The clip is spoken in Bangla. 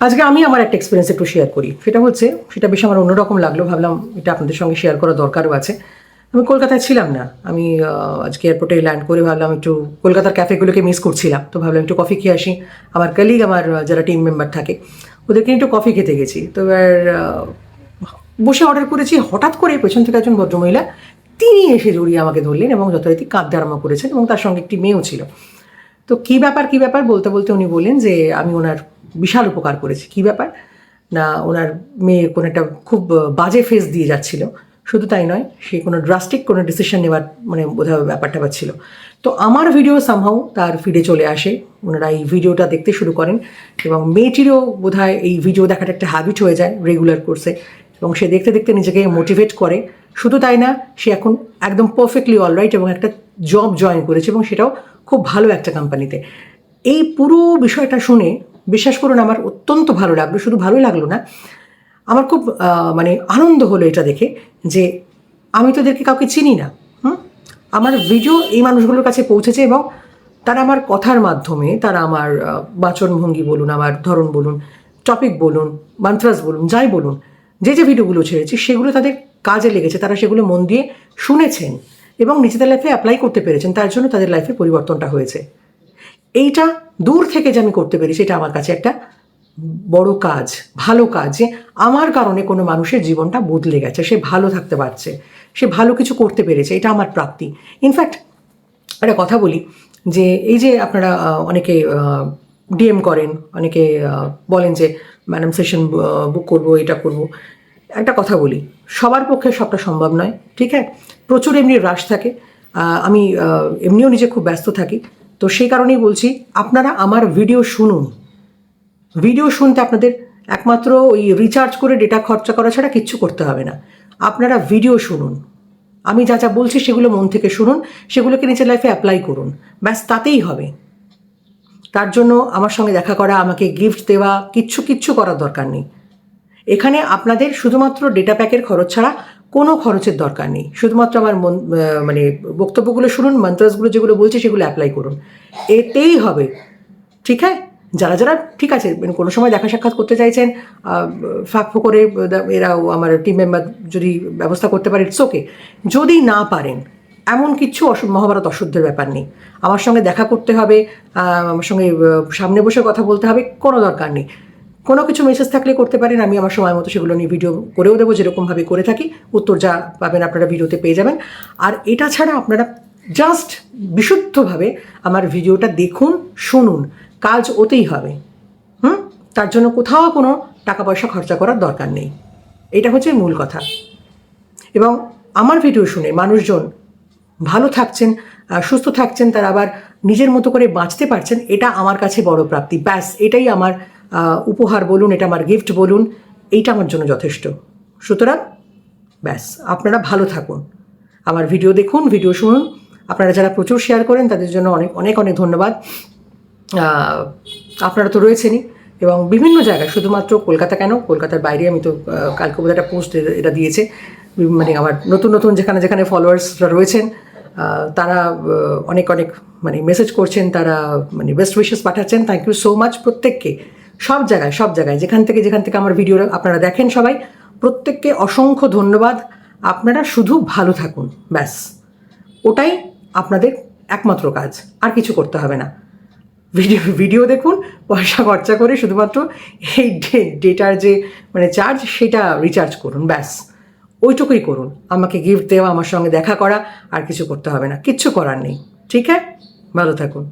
আজকে আমি আমার একটা এক্সপিরিয়েন্স একটু শেয়ার করি। সেটা হচ্ছে, সেটা বেশ আমার অন্যরকম লাগল, ভাবলাম এটা আপনাদের সঙ্গে শেয়ার করা দরকারও আছে। আমি কলকাতায় ছিলাম না। আমি আজকে এয়ারপোর্টে ল্যান্ড করে ভাবলাম একটু কলকাতার ক্যাফেগুলোকে মিস করছিলাম। তো ভাবলাম একটু কফি খেয়ে আসি। আমার কলিগ আমার যারা টিম মেম্বার থাকে, ওদেরকে একটু কফি খেতে গেছি। তো এবার বসে অর্ডার করেছি। হঠাৎ করে পেছন থেকে একজন ভদ্রমহিলা, তিনি এসে জড়িয়ে আমাকে ধরলেন এবং যথারীতি কাঁদতে আরম্ভ করেছেন এবং তার সঙ্গে একটি মেয়েও ছিল। তো কী ব্যাপার কী ব্যাপার বলতে বলতে উনি বললেন যে আমি ওনার বিশাল উপকার করেছে। কী ব্যাপার? না, ওনার মেয়ে কোনো একটা খুব বাজে ফেস দিয়ে যাচ্ছিল। শুধু তাই নয়, সে কোনো ড্রাস্টিক কোনো ডিসিশন নেওয়ার মানে বোধহয় ব্যাপারটা ছিল। তো আমার ভিডিও সামহাও তার ফিডে চলে আসে। ওনারা এই ভিডিওটা দেখতে শুরু করেন এবং মেয়েটিরও বোধহয় এই ভিডিও দেখাটা একটা হ্যাবিট হয়ে যায় রেগুলার কোর্সে এবং সে দেখতে দেখতে নিজেকে মোটিভেট করে। শুধু তাই না, সে এখন একদম পারফেক্টলি অলরাইট এবং একটা জব জয়েন করেছে এবং সেটাও খুব ভালো একটা কোম্পানিতে এই পুরো বিষয়টা শুনে বিশ্বাস করুন, আমার অত্যন্ত ভালো লাগল, শুধু ভালোই লাগল না, আমার খুব মানে আনন্দ হলো এটা দেখে যে আমি তো এদেরকে কাউকে চিনি না, হুম? আমার ভিডিও এই মানুষগুলোর কাছে পৌঁছেছে এবং তারা আমার কথার মাধ্যমে, তারা আমার বাচনভঙ্গি বলুন, আমার ধরন বলুন টপিক বলুন মান্ত্রাস বলুন, যাই বলুন, যে যে ভিডিওগুলো ছেড়েছি সেগুলো তাদের কাজে লেগেছে, তারা সেগুলো মন দিয়ে শুনেছেন এবং নিজেদের লাইফে অ্যাপ্লাই করতে পেরেছেন, তার জন্য তাদের লাইফে পরিবর্তনটা হয়েছে। এইটা দূর থেকে যে আমি করতে পেরেছি এটা আমার কাছে একটা বড় কাজ, ভালো কাজ যে আমার কারণে কোনো মানুষের জীবনটা বদলে গেছে, সে ভালো থাকতে পারছে, সে ভালো কিছু করতে পেরেছে, এটা আমার প্রাপ্তি। ইনফ্যাক্ট একটা কথা বলি যে এই যে আপনারা অনেকে ডিএম করেন, অনেকে বলেন যে ম্যাডাম সেশন বুক করব, এটা করব। একটা কথা বলি, সবার পক্ষে সবটা সম্ভব নয়, ঠিক আছে? প্রচুর এমনি রাশ থাকে আমি এমনিও নিজে খুব ব্যস্ত থাকি তো সেই কারণেই বলছি, আপনারা আমার ভিডিও শুনুন। ভিডিও শুনতে আপনাদের একমাত্র ওই রিচার্জ করে ডেটা খরচা করা ছাড়া কিচ্ছু করতে হবে না। আপনারা ভিডিও শুনুন। আমি যা যা বলছি সেগুলো মন থেকে শুনুন, সেগুলোকে নিজের লাইফে অ্যাপ্লাই করুন। ব্যাস, তাতেই হবে। তার জন্য আমার সঙ্গে দেখা করা, আমাকে গিফট দেওয়া, কিচ্ছু কিচ্ছু করার দরকার নেই। এখানে আপনাদের শুধুমাত্র ডেটা প্যাকের খরচ ছাড়া কোনো খরচের দরকার নেই। শুধুমাত্র আমার মন মানে বক্তব্যগুলো শুনুন মন্ত্রাসগুলো যেগুলো বলছি সেগুলো অ্যাপ্লাই করুন। এতেই হবে। ঠিক আছে? যারা যারা ঠিক আছে মানে কোনো সময় দেখা সাক্ষাৎ করতে চাইছেন ফাঁক করে এরাও আমার টিম মেম্বার যদি ব্যবস্থা করতে পারে ইটস ওকে যদি না পারেন, এমন কিছু মহাভারত অশুদ্ধের ব্যাপার নেই। আমার সঙ্গে দেখা করতে হবে আমার সঙ্গে সামনে বসে কথা বলতে হবে, কোনো দরকার নেই। কোনো কিছু মেসেজ থাকলে করতে পারেন, আমি আমার সময় মতো সেগুলো নিয়ে ভিডিও করেও দেবো যেরকমভাবে করে থাকি। উত্তর যা পাবেন আপনারা ভিডিওতে পেয়ে যাবেন। আর এটা ছাড়া আপনারা জাস্ট বিশুদ্ধভাবে আমার ভিডিওটা দেখুন, শুনুন, কাজ ওতেই হবে। হুম? তার জন্য কোথাও কোনো টাকা পয়সা খরচা করার দরকার নেই। এটা হচ্ছে মূল কথা। এবং আমার ভিডিও শুনে মানুষজন ভালো থাকছেন সুস্থ থাকছেন, তারা আবার নিজের মতো করে বাঁচতে পারছেন, এটা আমার কাছে বড় প্রাপ্তি। ব্যাস, এটাই আমার উপহার বলুন, এটা আমার গিফট বলুন, এইটা আমার জন্য যথেষ্ট। সুতরাং, ব্যাস, আপনারা ভালো থাকুন। আমার ভিডিও দেখুন ভিডিও শুনুন। আপনারা যারা প্রচুর শেয়ার করেন, তাদের জন্য অনেক অনেক অনেক ধন্যবাদ। আপনারা তো রয়েছেনই। এবং বিভিন্ন জায়গায়, শুধুমাত্র কলকাতা কেন? কলকাতার বাইরে আমি তো কালকে বোধহয় একটা পোস্ট এটা দিয়েছে। মানে আমার নতুন নতুন যেখানে যেখানে ফলোয়ার্সরা রয়েছেন তারা অনেক অনেক মানে মেসেজ করছেন, তারা মানে বেস্ট উইশেস পাঠাচ্ছেন। থ্যাংক ইউ সো মাচ প্রত্যেককে। সব জায়গায় সব জায়গায়। যেখান থেকে যেখান থেকে আমার ভিডিও আপনারা দেখেন সবাই, প্রত্যেককে অসংখ্য ধন্যবাদ। আপনারা শুধু ভালো থাকুন, ব্যাস। ওটাই আপনাদের একমাত্র কাজ, আর কিছু করতে হবে না। ভিডিও ভিডিও দেখুন, পয়সা খরচা করে শুধুমাত্র এই ডেটার যে মানে চার্জ সেটা রিচার্জ করুন, ব্যাস। ওইটুকুই করুন। আমাকে গিফট দেওয়া, আমার সঙ্গে দেখা করা, আর কিছু করতে হবে না। কিচ্ছু করার নেই। ঠিক আছে? ভালো থাকুন।